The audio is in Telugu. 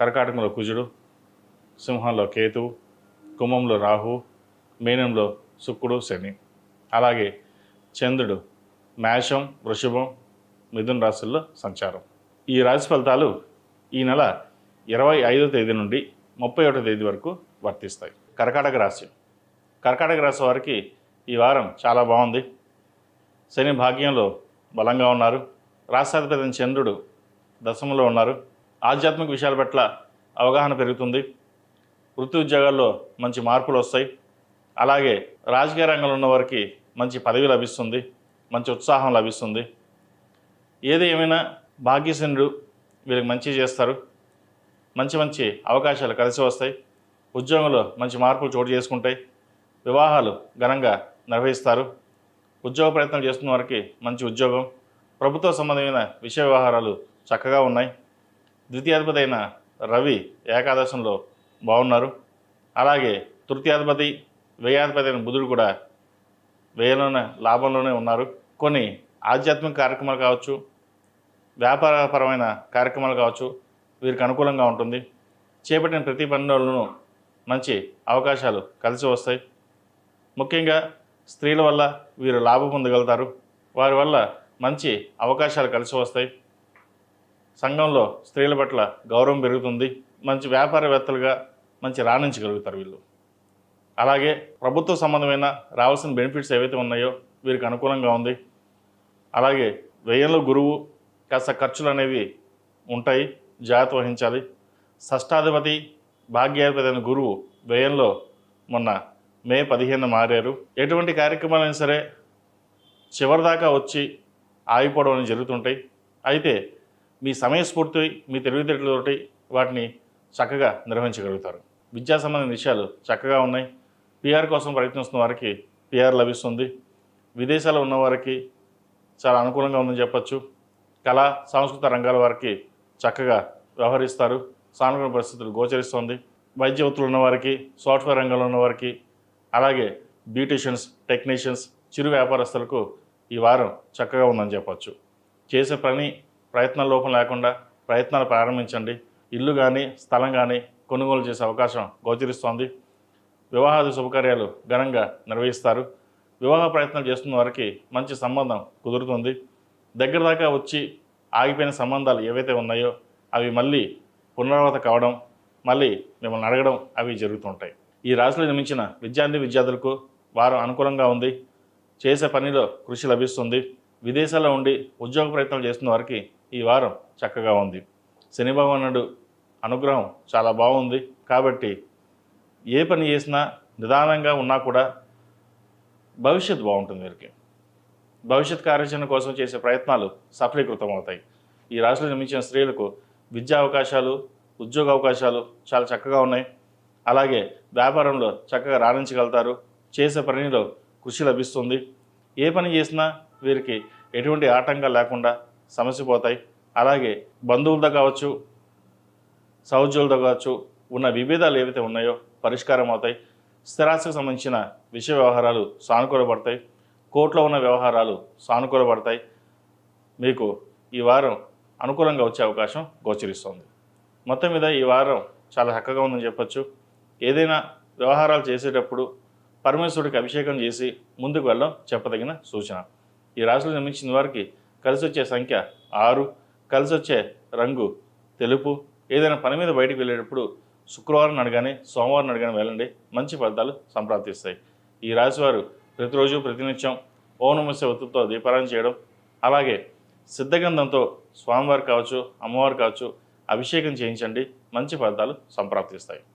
కర్కాటకంలో కుజుడు సింహంలో కేతువు కుంభంలో రాహు మీనంలో శుక్రుడు శని. అలాగే చంద్రుడు మేషం వృషభం మిథున రాశుల్లో సంచారం. ఈ రాశి ఫలితాలు ఈ నెల ఇరవై ఐదో తేదీ నుండి ముప్పై ఒకటో తేదీ వరకు వర్తిస్తాయి. కర్కాటక రాశి. కర్కాటక రాశి వారికి ఈ వారం చాలా బాగుంది. శని భాగ్యంలో బలంగా ఉన్నారు. రాశాధిపతి చంద్రుడు దశమంలో ఉన్నారు. ఆధ్యాత్మిక విషయాల పట్ల అవగాహన పెరుగుతుంది. వృత్తి ఉద్యోగాల్లో మంచి మార్పులు వస్తాయి. అలాగే రాజకీయ రంగంలో ఉన్న వారికి మంచి పదవి లభిస్తుంది. మంచి ఉత్సాహం లభిస్తుంది. ఏది ఏమైనా భాగ్యశనుడు వీళ్ళకి మంచి చేస్తారు. మంచి మంచి అవకాశాలు కలిసి వస్తాయి. ఉద్యోగంలో మంచి మార్పులు చోటు చేసుకుంటాయి. వివాహాలు ఘనంగా నిర్వహిస్తారు. ఉద్యోగ ప్రయత్నం చేస్తున్న వారికి మంచి ఉద్యోగం. ప్రభుత్వ సంబంధమైన విషయ వ్యవహారాలు చక్కగా ఉన్నాయి. ద్వితీయాధిపతైన అయిన రవి ఏకాదశంలో బాగున్నారు. అలాగే తృతీయాధిపతి వ్యయాధిపతి అయిన బుధుడు కూడా వ్యయంలోనే లాభంలోనే ఉన్నారు. కొన్ని ఆధ్యాత్మిక కార్యక్రమాలు కావచ్చు వ్యాపారపరమైన కార్యక్రమాలు కావచ్చు వీరికి అనుకూలంగా ఉంటుంది. చేపట్టిన ప్రతి పనులను మంచి అవకాశాలు కలిసి వస్తాయి. ముఖ్యంగా స్త్రీల వల్ల వీరు లాభం పొందగలుగుతారు. వారి వల్ల మంచి అవకాశాలు కలిసి వస్తాయి. సంఘంలో స్త్రీల పట్ల గౌరవం పెరుగుతుంది. మంచి వ్యాపారవేత్తలుగా మంచి రాణించగలుగుతారు వీళ్ళు. అలాగే ప్రభుత్వ సంబంధమైన రావాల్సిన బెనిఫిట్స్ ఏవైతే ఉన్నాయో వీరికి అనుకూలంగా ఉంది. అలాగే వ్యయంలో గురువు కాస్త ఖర్చులు అనేవి ఉంటాయి. జాగ్రత్త వహించాలి. షష్టాధిపతి భాగ్యాధిపతి అయిన గురువు వ్యయంలో మొన్న మే పదిహేను మారారు. ఎటువంటి కార్యక్రమాలైనా సరే చివరిదాకా వచ్చి ఆగిపోవడం అనేది జరుగుతుంటాయి. అయితే మీ సమయస్ఫూర్తి మీ తెలివితేటలతోటి వాటిని చక్కగా నిర్వహించగలుగుతారు. విద్యా సంబంధించిన విషయాలు చక్కగా ఉన్నాయి. పిఆర్ కోసం ప్రయత్నిస్తున్న వారికి పిఆర్ లభిస్తుంది. విదేశాల్లో ఉన్న వారికి చాలా అనుకూలంగా ఉందని చెప్పచ్చు. కళా సాంస్కృతిక రంగాల వారికి చక్కగా వ్యవహరిస్తారు. సానుకూల పరిస్థితులు గోచరిస్తుంది. వైద్య వృత్తులు ఉన్నవారికి సాఫ్ట్వేర్ రంగంలో ఉన్న వారికి అలాగే బ్యూటీషియన్స్ టెక్నీషియన్స్ చిరు వ్యాపారస్తులకు ఈ వారం చక్కగా ఉందని చెప్పచ్చు. చేసే పని ప్రయత్నాల లోపం లేకుండా ప్రయత్నాలు ప్రారంభించండి. ఇల్లు కానీ స్థలం కానీ కొనుగోలు చేసే అవకాశం గోచరిస్తోంది. వివాహాది శుభకార్యాలు ఘనంగా నిర్వహిస్తారు. వివాహ ప్రయత్నాలు చేస్తున్న వారికి మంచి సంబంధం కుదురుతుంది. దగ్గర దాకా వచ్చి ఆగిపోయిన సంబంధాలు ఏవైతే ఉన్నాయో అవి మళ్ళీ పునరావృత కావడం మళ్ళీ మిమ్మల్ని అడగడం అవి జరుగుతుంటాయి. ఈ రాశిలో నిర్మించిన విద్యార్థి విద్యార్థులకు వారం అనుకూలంగా ఉంది. చేసే పనిలో కృషి లభిస్తుంది. విదేశాల్లో ఉండి ఉద్యోగ ప్రయత్నాలు చేస్తున్న వారికి ఈ వారం చక్కగా ఉంది. శని భగవానుడు అనుగ్రహం చాలా బాగుంది. కాబట్టి ఏ పని చేసినా నిదానంగా ఉన్నా కూడా భవిష్యత్ బాగుంటుంది వీరికి. భవిష్యత్ కార్యాచరణ కోసం చేసే ప్రయత్నాలు సఫలీకృతం అవుతాయి ఈ రాశిలో జన్మించిన స్త్రీలకు విద్యా అవకాశాలు ఉద్యోగ అవకాశాలు చాలా చక్కగా ఉన్నాయి. అలాగే వ్యాపారంలో చక్కగా రాణించగలుగుతారు. చేసే పనిలో కృషి లభిస్తుంది. ఏ పని చేసినా వీరికి ఎటువంటి ఆటంకాలు లేకుండా సమస్య పోతాయి. అలాగే బంధువులతో కావచ్చు సహోద్యోగులతో కావచ్చు ఉన్న విభేదాలు ఏవైతే ఉన్నాయో పరిష్కారం అవుతాయి. స్థిరాస్తికి సంబంధించిన విషయ వ్యవహారాలు సానుకూలపడతాయి. కోర్టులో ఉన్న వ్యవహారాలు సానుకూలపడతాయి. మీకు ఈ వారం అనుకూలంగా వచ్చే అవకాశం గోచరిస్తుంది. మొత్తం మీద ఈ వారం చాలా చక్కగా ఉందని చెప్పొచ్చు. ఏదైనా వ్యవహారాలు చేసేటప్పుడు పరమేశ్వరుడికి అభిషేకం చేసి ముందుకు వెళ్ళడం చెప్పదగిన సూచన. ఈ రాశిలో నిర్మించిన వారికి కలిసి వచ్చే సంఖ్య ఆరు కలిసి వచ్చే రంగు తెలుపు. ఏదైనా పని మీద బయటకు వెళ్ళేటప్పుడు శుక్రవారం అడగానే సోమవారం అడగానే వెళ్ళండి. మంచి ఫలితాలు సంప్రాప్తిస్తాయి. ఈ రాశివారు ప్రతిరోజు ప్రతినిత్యం ఓం నమస్య దీపారాయణ చేయడం అలాగే సిద్ధగంధంతో స్వామివారు కావచ్చు అమ్మవారు కావచ్చు అభిషేకం చేయించండి. మంచి ఫలితాలు సంప్రాప్తిస్తాయి.